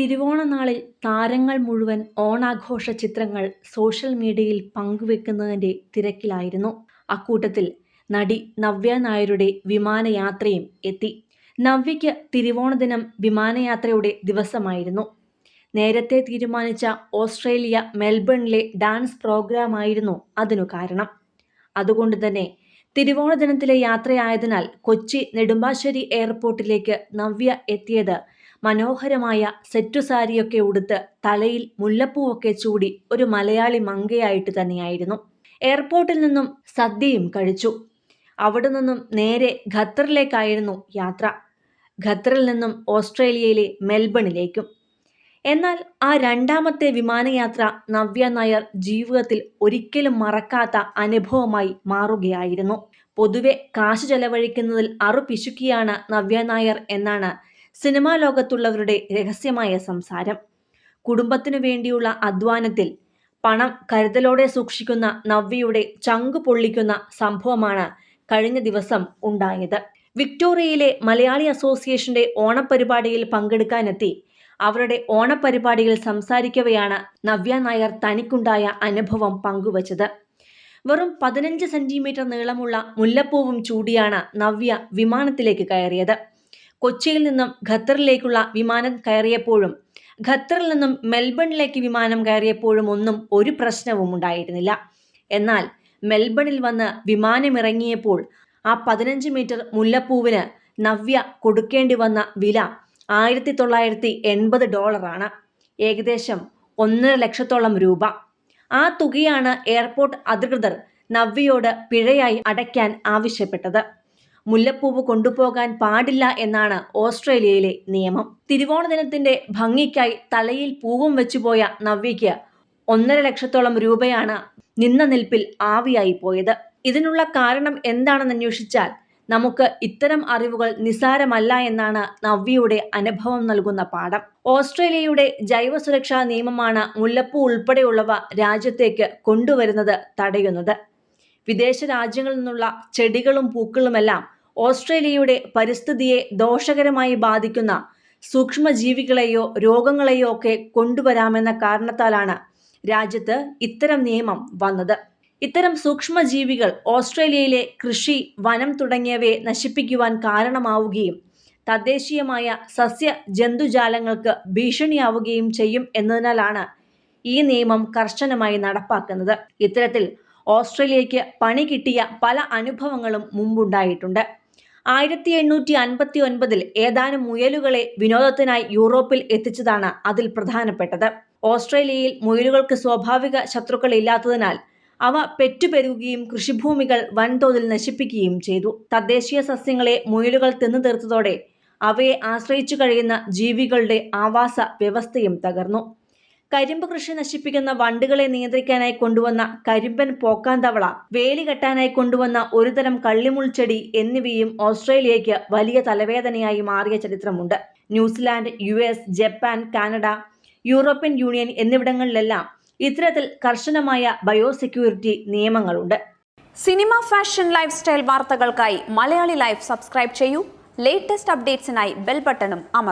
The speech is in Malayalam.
തിരുവോണനാളിൽ താരങ്ങൾ മുഴുവൻ ഓണാഘോഷ ചിത്രങ്ങൾ സോഷ്യൽ മീഡിയയിൽ പങ്കുവെക്കുന്നതിന്റെ തിരക്കിലായിരുന്നു. അക്കൂട്ടത്തിൽ നടി നവ്യ നായരുടെ വിമാനയാത്രയും എത്തി. നവ്യയ്ക്ക് തിരുവോണ ദിനം വിമാനയാത്രയുടെ ദിവസമായിരുന്നു. നേരത്തെ തീരുമാനിച്ച ഓസ്ട്രേലിയ മെൽബണിലെ ഡാൻസ് പ്രോഗ്രാമായിരുന്നു അതിനു കാരണം. അതുകൊണ്ട് തന്നെ തിരുവോണ ദിനത്തിലെ യാത്രയായതിനാൽ കൊച്ചി നെടുമ്പാശ്ശേരി എയർപോർട്ടിലേക്ക് നവ്യ എത്തിയത് മനോഹരമായ സെറ്റു സാരിയൊക്കെ ഉടുത്ത് തലയിൽ മുല്ലപ്പൂവൊക്കെ ചൂടി ഒരു മലയാളി മങ്കയായിട്ട് തന്നെയായിരുന്നു. എയർപോർട്ടിൽ നിന്നും സദ്യയും കഴിച്ചു. അവിടെ നിന്നും നേരെ ഖത്തറിലേക്കായിരുന്നു യാത്ര. ഖത്തറിൽ നിന്നും ഓസ്ട്രേലിയയിലെ മെൽബണിലേക്കും. എന്നാൽ ആ രണ്ടാമത്തെ വിമാനയാത്ര നവ്യ നായർ ജീവിതത്തിൽ ഒരിക്കലും മറക്കാത്ത അനുഭവമായി മാറുകയായിരുന്നു. പൊതുവെ കാശ് ചെലവഴിക്കുന്നതിൽ അറുപിശുക്കിയാണ് നവ്യ നായർ എന്നാണ് സിനിമാ ലോകത്തുള്ളവരുടെ രഹസ്യമായ സംസാരം. കുടുംബത്തിനു വേണ്ടിയുള്ള അധ്വാനത്തിൽ പണം കരുതലോടെ സൂക്ഷിക്കുന്ന നവ്യയുടെ ചങ്കു പൊള്ളിക്കുന്ന സംഭവമാണ് കഴിഞ്ഞ ദിവസം ഉണ്ടായത്. വിക്ടോറിയയിലെ മലയാളി അസോസിയേഷന്റെ ഓണപരിപാടിയിൽ പങ്കെടുക്കാനെത്തി അവരുടെ ഓണപരിപാടിയിൽ സംസാരിക്കവെയാണ് നവ്യ നായർ തനിക്കുണ്ടായ അനുഭവം പങ്കുവച്ചത്. വെറും പതിനഞ്ച് സെന്റിമീറ്റർ നീളമുള്ള മുല്ലപ്പൂവും ചൂടിയാണ് നവ്യ വിമാനത്തിലേക്ക് കയറിയത്. കൊച്ചിയിൽ നിന്നും ഖത്തറിലേക്കുള്ള വിമാനം കയറിയപ്പോഴും ഖത്തറിൽ നിന്നും മെൽബണിലേക്ക് വിമാനം കയറിയപ്പോഴും ഒന്നും ഒരു പ്രശ്നവും ഉണ്ടായിരുന്നില്ല. എന്നാൽ മെൽബണിൽ വന്ന് വിമാനമിറങ്ങിയപ്പോൾ ആ പതിനഞ്ച് മീറ്റർ മുല്ലപ്പൂവിന് നവ്യ കൊടുക്കേണ്ടി വന്ന വില ആയിരത്തി തൊള്ളായിരത്തി എൺപത് ഡോളറാണ് ഏകദേശം ഒന്നര ലക്ഷത്തോളം രൂപ. ആ തുകയാണ് എയർപോർട്ട് അധികൃതർ നവ്യയോട് പിഴയായി അടയ്ക്കാൻ ആവശ്യപ്പെട്ടത്. മുല്ലപ്പൂവ് കൊണ്ടുപോകാൻ പാടില്ല എന്നാണ് ഓസ്ട്രേലിയയിലെ നിയമം. തിരുവോണ ദിനത്തിന്റെ ഭംഗിക്കായി തലയിൽ പൂവും വെച്ചുപോയ നവ്യയ്ക്ക് ഒന്നര ലക്ഷത്തോളം രൂപയാണ് നിന്ന നിൽപ്പിൽ ആവിയായി പോയത്. ഇതിനുള്ള കാരണം എന്താണെന്ന് അന്വേഷിച്ചാൽ നമുക്ക് ഇത്തരം അറിവുകൾ നിസാരമല്ല എന്നാണ് നവ്യയുടെ അനുഭവം നൽകുന്ന പാഠം. ഓസ്ട്രേലിയയുടെ ജൈവ സുരക്ഷാ നിയമമാണ് മുല്ലപ്പൂ ഉൾപ്പെടെയുള്ളവ രാജ്യത്തേക്ക് കൊണ്ടുവരുന്നത് തടയുന്നത്. വിദേശ രാജ്യങ്ങളിൽ നിന്നുള്ള ചെടികളും പൂക്കളുമെല്ലാം ഓസ്ട്രേലിയയുടെ പരിസ്ഥിതിയെ ദോഷകരമായി ബാധിക്കുന്ന സൂക്ഷ്മജീവികളെയോ രോഗങ്ങളെയോ ഒക്കെ കൊണ്ടുവരാമെന്ന കാരണത്താലാണ് രാജ്യത്ത് ഇത്തരം നിയമം വന്നത്. ഇത്തരം സൂക്ഷ്മജീവികൾ ഓസ്ട്രേലിയയിലെ കൃഷി വനം തുടങ്ങിയവയെ നശിപ്പിക്കുവാൻ കാരണമാവുകയും തദ്ദേശീയമായ സസ്യ ജന്തുജാലങ്ങൾക്ക് ഭീഷണിയാവുകയും ചെയ്യും എന്നതിനാലാണ് ഈ നിയമം കർശനമായി നടപ്പാക്കുന്നത്. ഇത്തരത്തിൽ ഓസ്ട്രേലിയയ്ക്ക് പണി കിട്ടിയ പല അനുഭവങ്ങളും മുമ്പുണ്ടായിട്ടുണ്ട്. ആയിരത്തി എണ്ണൂറ്റി അൻപത്തി ഒൻപതിൽ ഏതാനും മുയലുകളെ വിനോദത്തിനായി യൂറോപ്പിൽ എത്തിച്ചതാണ് അതിൽ പ്രധാനപ്പെട്ടത്. ഓസ്ട്രേലിയയിൽ മുയലുകൾക്ക് സ്വാഭാവിക ശത്രുക്കൾ ഇല്ലാത്തതിനാൽ അവ പെറ്റുപെരുകുകയും കൃഷിഭൂമികൾ വൻതോതിൽ നശിപ്പിക്കുകയും ചെയ്തു. തദ്ദേശീയ സസ്യങ്ങളെ മുയലുകൾ തിന്നു തീർത്തതോടെ അവയെ ആശ്രയിച്ചു കഴിയുന്ന ജീവികളുടെ ആവാസ വ്യവസ്ഥയും തകർന്നു. കരിമ്പ് കൃഷി നശിപ്പിക്കുന്ന വണ്ടുകളെ നിയന്ത്രിക്കാനായി കൊണ്ടുവന്ന കരിമ്പൻ പോക്കാന്തവള വേലി കെട്ടാനായി കൊണ്ടുവന്ന ഒരുതരം കള്ളിമുൾ ചെടി എന്നിവയും ഓസ്ട്രേലിയയ്ക്ക് വലിയ തലവേദനയായി മാറിയ ചരിത്രമുണ്ട്. New Zealand U Japan Canada European Union എന്നിവിടങ്ങളിലെല്ലാം ഇത്തരത്തിൽ കർശനമായ ബയോസെക്യൂരിറ്റി നിയമങ്ങളുണ്ട്. സിനിമ ഫാഷൻ ലൈഫ് സ്റ്റൈൽ വാർത്തകൾക്കായി മലയാളി ലൈഫ് സബ്സ്ക്രൈബ് ചെയ്യൂ. ലേറ്റസ്റ്റ് അപ്ഡേറ്റ്സിനായി ബെൽ ബട്ടണും അമർ